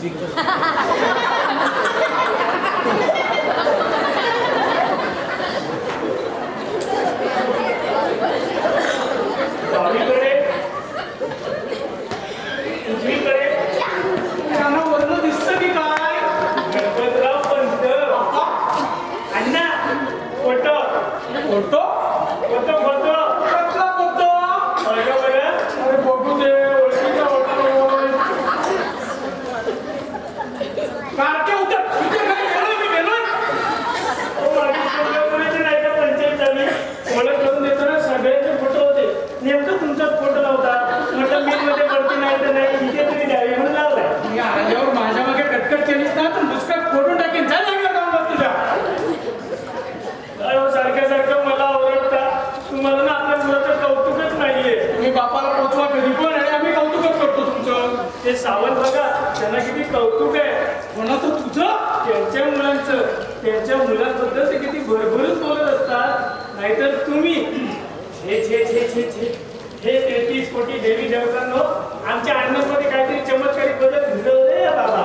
predictors. ते बघा त्यांना किती कौतुक आहे. कोणाचं तुझं? त्यांच्या मुलांचं. त्यांच्या मुलांबद्दल ते किती भरभरून बोलत असतात. नाहीतर तुम्ही हे छे छे छे छे हे तेहतीस कोटी देवी देवतांनो आमच्या अन्नामध्ये काहीतरी चमत्कारी बदल घडवले बाबा.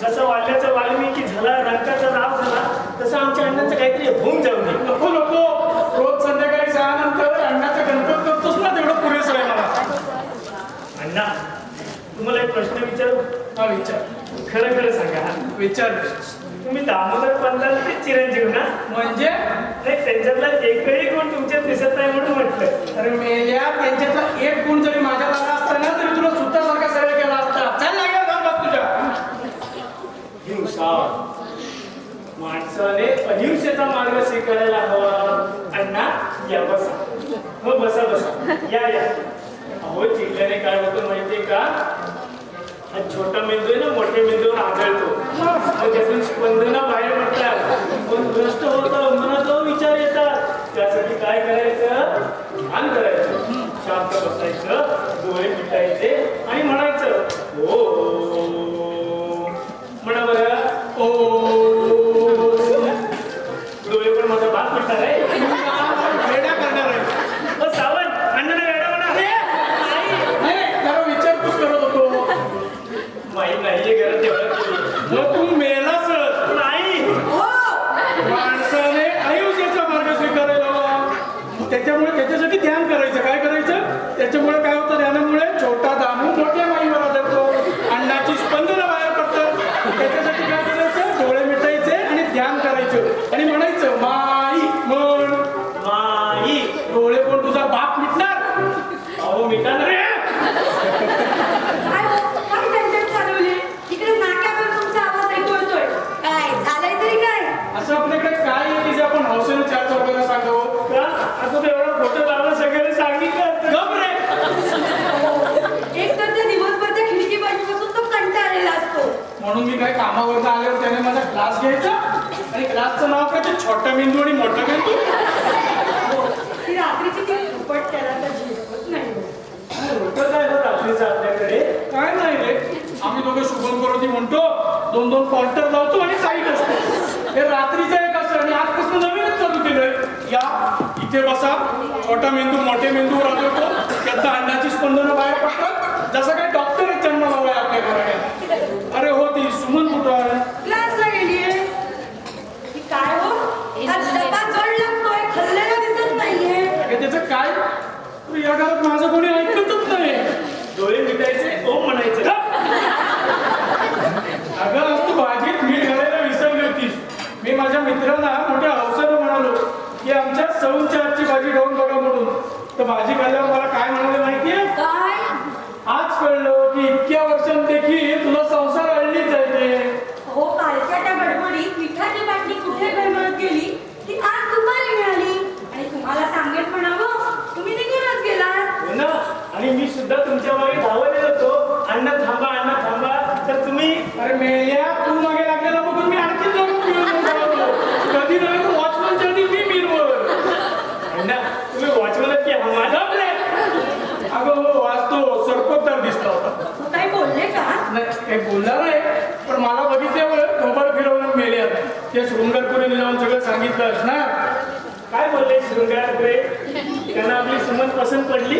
जसं वाल्याचा वाल्मिकी झाला रंगाचा राव झाला तसं आमच्या अण्णाचं काहीतरी होऊन जाऊ नये नको नको रोज संध्याकाळी सहा नंतर अण्णाचा गणपत करतोस ना तेवढं पुरेसं आहे मला अण्णा तुम्हाला एक प्रश्न विचारू हा विचार. खरं खरं सांगा. विचार तुम्ही दामोदर पंतांचे चिरंजीव ना? म्हणजे? नाही त्यांच्यातला एकही गुण तुमच्यात दिसत नाही म्हणून म्हटलं. अरे मेल्या त्यांच्यातला एक गुण जरी माझ्यात आला असता ना तरी तुला सुतासारखा सरळ केला असता. चल लागेल जाऊन तुझ्या. हिंसा माणसाने अहिंसेचा मार्ग स्वीकारायला हवा. अण्णा या बसा. हो बसा बसा. या या. अहो चिडल्याने काय होतं माहितीये का? हा छोटा मेंदू आहे ना मोठ्या मेंदूवर आढळतो मग त्यातून स्पंदना बाहेर पडतात. पण भ्रष्ट होतं मनात विचार येतात. त्यासाठी काय करायचं? ध्यान करायचं. शांत बसायचं डोळे मिटायचे आणि म्हणायचं हो म्हणा बरं ओ. डोळे पण माझा बाप म्हणतात आहे वेड्या करणार आहे अ, सावंत अण्णाला वेडा म्हणा नाही त्याला विचारपूस करत होतो माहीत नाहीये घरात तेवढं केली. मग तू मेलाच नाही माणसाने अहिंसेचा मार्ग स्वीकारायला हवा मग त्याच्यामुळे त्याच्यासाठी ध्यान करायचं काय करायचं त्याच्यामुळे काय होतं ध्यानामुळे छोटा दामू मोठ्या माईवर आदरतो अण्णाची स्पंदनं बाहेर पडतात त्याच्यासाठी काय करायचं डोळे मिटायचे आणि ध्यान करायचं आणि म्हणायचं माई म्हण. माई. डोळे पण तुझा बाप मिटणार? अहो मिटा ना काय? काय tension चालवली? इकडे नाक्यावर तुमचा आवाज ऐकू येतोय. काय झालंय तरी काय? असं आपल्याकडे काय आहे की जे आपण हौसेने चार चौघांना सांगावं. का? आता तो एवढा फोटो लावला सगळ्यांनी सांगितलं. गप रे. एक तर त्या दिवसभर त्या खिडकी बाजू बसून तो कंटाळलेला असतो. म्हणून मी काय कामावर आल्यावर त्याने माझा क्लास घ्यायचा? आणि क्लासचं नाव काय? ते छोटा मेंदू आणि मोठा मेंदू? ती रात्रीची ती दुपट त्याला तर झेपत नाही. हो. होतं काय होत रात्रीचं आपल्याकडे? काय नाही रे. आम्ही दोघं शुभम करोती म्हणतो दोन दोन कॉन्टर लावतो आणि साईड असतो हे रात्रीचं एक असं आणि आजपासून नवीनच चालू केलंय. या इथे बसा. छोटा मेंदू मोठे मेंदूवर आढळतो त्यातनं अंडाची स्पंदनं बाहेर पडतात. जसं काही डॉक्टर जन्म लावलाय आपल्या घराण्यात अरे हो ती सुमन कुठं आहे क्लासला गेलीये ती काय हो हा डबा जड लागतोय खाल्लेला दिसत नाहीये अगं त्याचं काय अरे या घरात माझं कोणी ऐकतच नाही डोळे मिटायचे ओम म्हणायचं अगं आज तू भाजीत मीठ घालायला विसरली होतीस मी माझ्या मित्रांना मोठ्या हौसानं म्हणालो की आमच्या सौंच्या हातची भाजी खाऊन बघा म्हणून तर भाजी खाल्ल्यावर मला काय म्हणाले माहितीये काय आज कळलं की इतक्या वर्षांदेखील तुला संसार अडलीच आहे ते हो कालच्या त्या गडबडीत मिठाची बाटली कुठे गडबडत गेली ती आज दुपारी मिळाली आणि तुम्हाला सांगेल म्हणावं तुम्ही निघूनच गेलात हो ना आणि मी सुद्धा तुमच्या मागे धावत येत होतो अण्णा थांबा अण्णा थांबा तर तुम्ही अरे मेल्या तू मागे लागलेला बघून मी आणखी जाऊन पिऊन जातो कधी नव्हे तर वॉचमनच्या आधी मी बीरवर अण्णा तुम्ही वॉचमन की हा माझा अगं हो वाचतो सरपतदार दिसला होता काय बोलले का नाही काही बोलला नाही पण मला बघितल्यावर थोबाड फिरवून मेले ते शृंगारपुरीने जाऊन सगळं सांगितलंस ना काय बोलले त्यांना आपली सुमन पसंत पडली.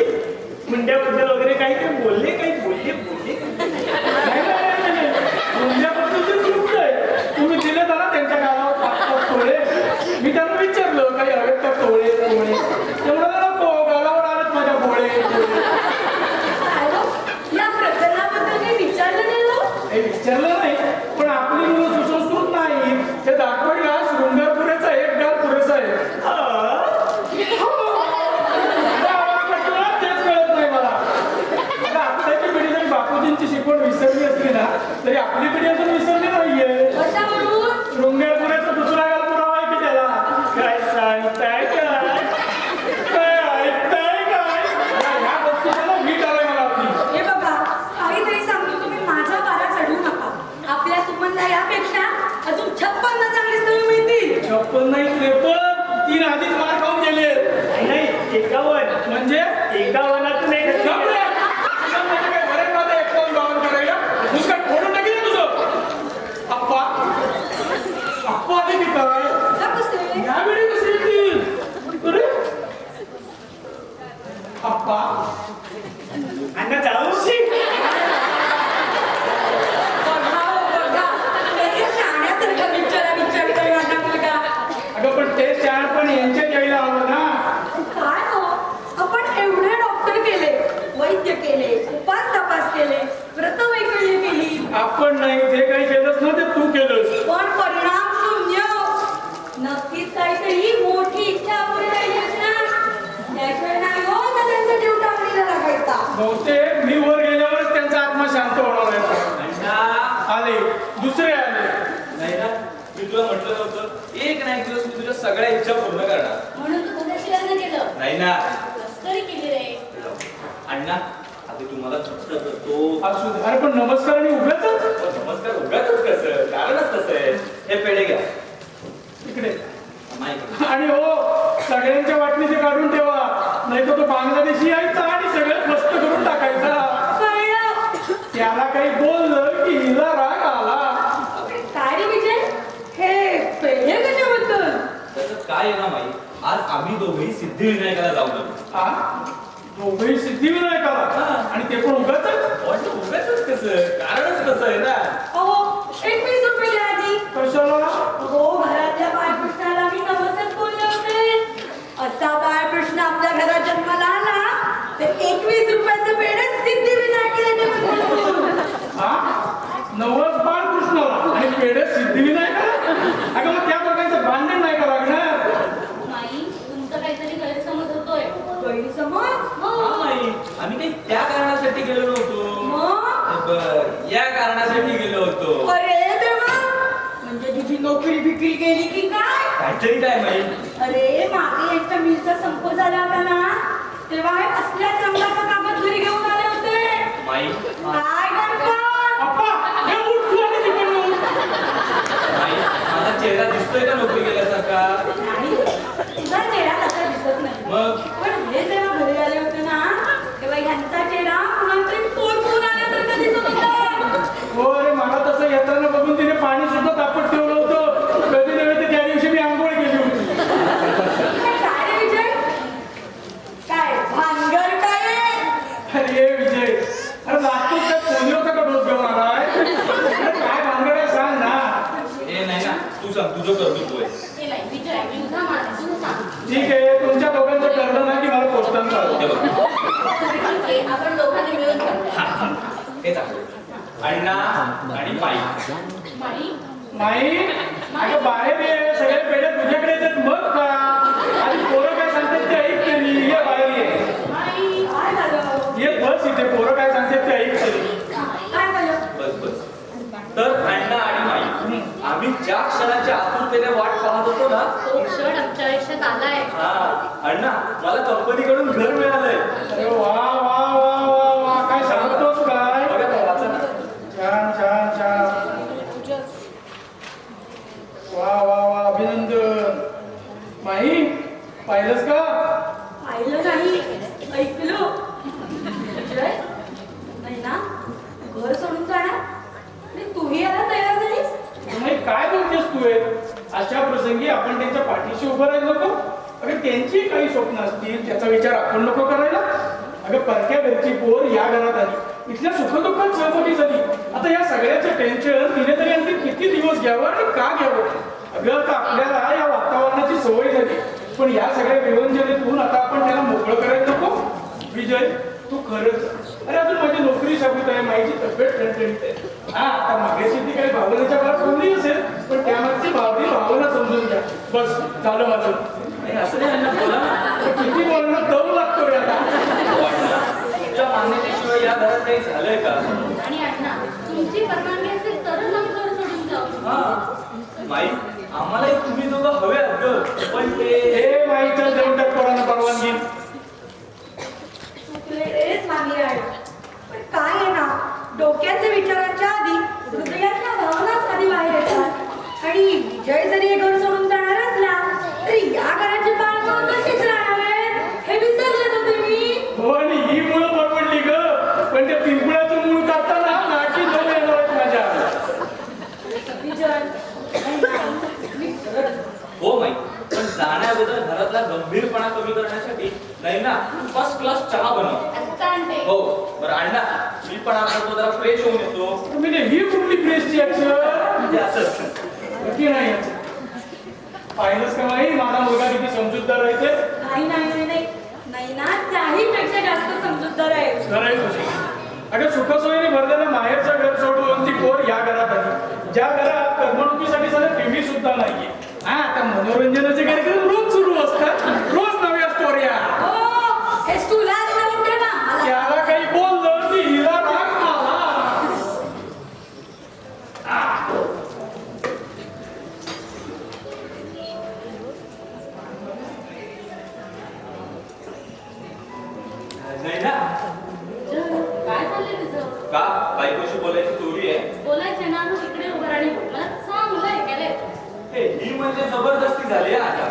मुंड्याबद्दल वगैरे काही ते बोलले काही बोलले बोलले नाही, नाही, नाही, नाही. मुंज्याबद्दल पण आपली मुलं सुसंस्कृत नाही हे दाखवायला शृंगारपुरेचा एक गाव पुरेसा आहे हो. काय आवाज करतो ना, तेच कळत नाही मला आता आत्ताची पिढी जरी बापूजींची शिकवण विसरली असली ना तरी आपली पिढी अजून विसरली नाहीये कशा म्हणून शृंगारपुरेचा दुसरा गाव पुरावा आहे की त्याला काय सांगताय काय काय ऐकताय काय या- या गोष्टीचा ना वीट आलाय मला आपली हे बघा काहीतरी सांगतो तुम्ही माझा पारा चढवू नका आपल्या सुमनला यापेक्षा अजून छप्पन्न चांगली स्थळी मिळतील छप्पन नाही त्रेपन्न तीन आधीच मार खाऊन गेले नाही, नाही एकावन्न म्हणजे एका वनातून एक गप रे. तुला म्हणजे काय बरं का आता एकावन्न बावन्न करायला तुझं काय फोडून टाकेल ना तुझं अप्पा अप्पा आले की काय का कसे? यावेळी कसे येतील अरे अप्पा अण्णा जाऊ बघा, बघा. कसे शहाण्यासारखं विचारा विचार करे माझा मुलगा. अगं पण ते चार पण यांच्या यायला हवं ना काय हो आपण एवढे डॉक्टर केले वैद्य केले उपास तपास केले व्रतवैकल्य केली आपण नाही जे काही केलंस ना ते तू केलंस पण परिणाम शून्य नक्कीच काहीतरी मोठी इच्छा अपुरी राहिली असणार त्याशिवाय नाही हो तर त्यांचा जीव टाकलेला लागायचा बहुतेक मी वर गेल्यावरच त्यांचा आत्मा शांत होणार आहे. आले. दुसरे आले. नाही ना मी तुला म्हटलं नव्हतं. एक ना एक दिवस मी तुझ्या सगळ्या इच्छा पूर्ण करणार. म्हणून तू कदाचित लग्न केलं नाही ना तरी केली रे. अण्णा आता तुम्हाला थट्ट करतो. असू दे. अरे पण नमस्कार आणि उभ्याच पण नमस्कार उगाच कसं? कारणच कसं आहे. हे पेढे घ्या. इकडे. माहिती आणि हो सगळ्यांच्या वाटणी ते काढून ठेवा. नाही तर तो बांगलादेशी यायचा आणि सगळं नष्ट करून टाकायचा कळलं त्याला काही बोललं की हिला राग आला काय रे विजय हे पेढे कशाबद्दल त्याचं काय आहे ना माई आज आम्ही दोघेही सिद्धिविनायकाला जाऊ लागलो हा दोघही सिद्धिविनायकाला? आणि ते पण उगाच पण उगाच कसं? कारणच कसं आहे ना. अहो एकवीस रुपये द्या आधी कशाला हो घरातल्या बाळकृष्णाला मी नवसच बोलले होते असा बाळकृष्ण आपल्या घरात जन्माला आला तर एकवीस रुपयाचं पेढे सिद्धिविनायक देते हा नवस बाळ कृष्णाला आणि पेढे सिद्धिविनायकाला अगं मग त्या प्रकारचं भांडण नाही का लागणार माई तुमचा काहीतरी गैरसमज होतोय गैरसमज हो हा माई आम्ही काही त्या कारणासाठी गेलो नव्हतो मग बर या कारणासाठी गेलो होतो. अरे देवा! म्हणजे तुझी नोकरी बिक्री गेली की काय? काहीतरी काय माई अरे मागे यांच्या मिलचा संप झाला होता ना? तेव्हा हे असल्या रंगाचा कागद घरी घेऊन आले होते. माई काय गणपत? अप्पा हे उठ तू आणि तिकडनं. उठ. माई माझा चेहरा दिसतोय का नोकरी गेल्यासारखा? नाही तुझा चेहरा तसा दिसत नाही. मग? पण हे जेव्हा घरी आले होते ना तेव्हा ह्यांचा चेहरा कुणातरी तोडून आल्यासारखा दिसत होता हो रे मला तसं येताना बघून तिने पाणी सुद्धा तापत ठेवलं होतं कधी नव्हे तर त्या दिवशी मी आंघोळ केली होती काय रे विजय काय भानगड काय अरे विजय अरे लागतो त्या पोलिओचा का डोस घेऊन आलाय अरे काय भानगड आहे सांग ना हे नाही ना तू सांग तुझं कर्तृत्व आहे हे नाही विजय तुझा मला तू सांग ठीक आहे तुमच्या दोघांचं ठरलं ना की मला पोस्टानं चालू हे बघ ठीक आहे आपण दोघांनी मिळून करूया हे चांगलं अण्णा आणि पायी माई नाही अगं बाहेर ये सगळे पेढे तुझ्याकडे येतात मग का? आणि पोरं काय सांगतात ते ऐक तरी ये बाहेर ये. बस इथे पोरं काय सांगतात ते ऐक तरी काय झालं बस बस. तर अण्णा आणि माई आम्ही ज्या क्षणाची आतुरतेने वाट पाहत होतो ना तो क्षण आमच्या आयुष्यात आलाय. हा अण्णा मला कंपनीकडून घर मिळालंय. अरे वा वा वा. करायला? अगं परक्या घरची पोर या घरात आली. इथल्या सुखदुःखात सहभागी झाली. आता या सगळ्याचं टेन्शन तिने तरी आणखी किती दिवस घ्यावं आणि का घ्यावं? अगं आता आपल्याला या वातावरणाची सवय झाली. पण या सगळ्या विवंजनेतून आता आपण त्याला मोकळं करायला नको. विजय तू खरंच. अरे अजून माझी नोकरी शाबूत आहे माझी तब्येत ठणठणीत आहे. हा आता मागायची ती काही भावनेच्या काळात कोणी असेल पण त्यामागची भावनी भावना समजून घ्या. बस झालं माझं. असं नाही काही झालंय का? आणि अण्णा तुमची परवानगी असेल तरच आम्ही घर सोडून जाऊ. हा. माई आम्हाला तुम्ही दोघं हवे ग. पण ते हे माईचं देऊन टाक पोरांना परवानगी. पण काय आहे ना डोक्यातल्या विचारांच्या आधी हृदयातल्या भावनाच आधी बाहेर येतात. आणि विजय जरी हे घर सोडून जाणार असला तरी या घराची बाळगं कशीच राहणार आहेत हे विसरले ना तुम्ही हो आणि ही मुलं बडबडली ग पण त्या पिंपळाचं मूळ काढताना नाकी दोन येणार आहेत माझ्या विजय मी खरंच हो माई पण जाण्याअगोदर घरातला गंभीरपणा कमी करण्यासाठी नाही ना फर्स्ट क्लास चहा बनव. हो बरं अण्णा मी पण आता तो जरा फ्रेश होऊन येतो. म्हणजे ही कुठली प्रेसची अक्षर? म्हणजे असं. नक्की नाही. पाहिलंच का माझा मुलगा किती समजूतदार आहे ते? नाही नाही नाही नाही. नाही ना त्याही पेक्षा जास्त समजूतदार आहे. खरं आहे तुझं. अगं सुखसोयीने भरलेलं माहेरचं घर सोडून ती पोर या घरात आली. ज्या घरात करमणुकीसाठी साधं टीव्ही सुद्धा नाहीये. हा आता मनोरंजनाचे कार्यक्रम रोज सुरू असतात. रोज नव्या स्टोऱ्या बोलायची चोरी आहे बोलायचं ना तू इकडे उभं राहणे मला चांगलं ऐकायला येतं. हे म्हणजे जबरदस्ती झाली आहे आता.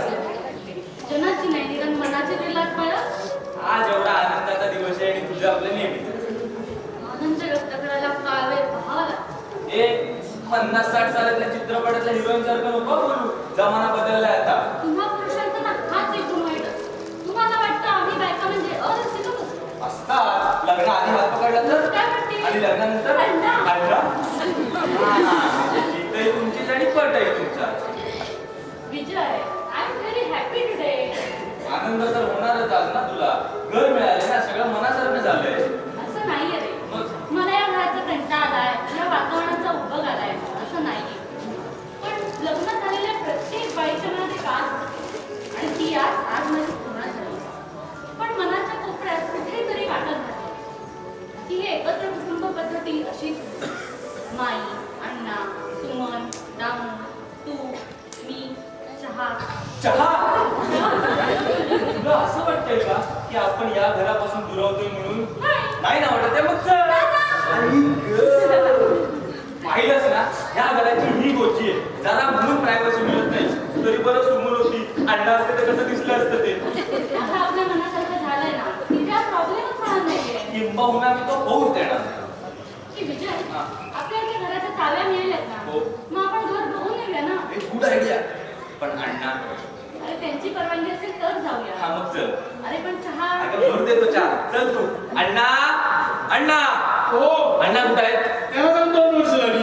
पन्नास साठ सालातल्या चित्रपटातल्या हिरोईन सारखं नको बोलू. जमाना बदललाय आता. तुम्हा पुरुषांचा ना हाच एक गुण वाईट असतो. तुम्हाला वाटतं आम्ही बायका म्हणजे अरसिकच असतो. असतात. लग्न आधी हात पकडला तर? काय म्हणते? आणि लग्नानंतर? इथंही तुमचीच आणि पट आहे तुमचा. Vijay I am very happy today आनंद तर होणारच आज ना तुला. घर मिळाले ना सगळं मनासारखं झालंय. असं नाहीये. ಅಣ್ಣ ಓ ಅಣ್ಣ ಅಂತ ಆಯ್ತು. ಯಾವ್ದಂತ ಒಂದು ವರ್ಷದಲ್ಲಿ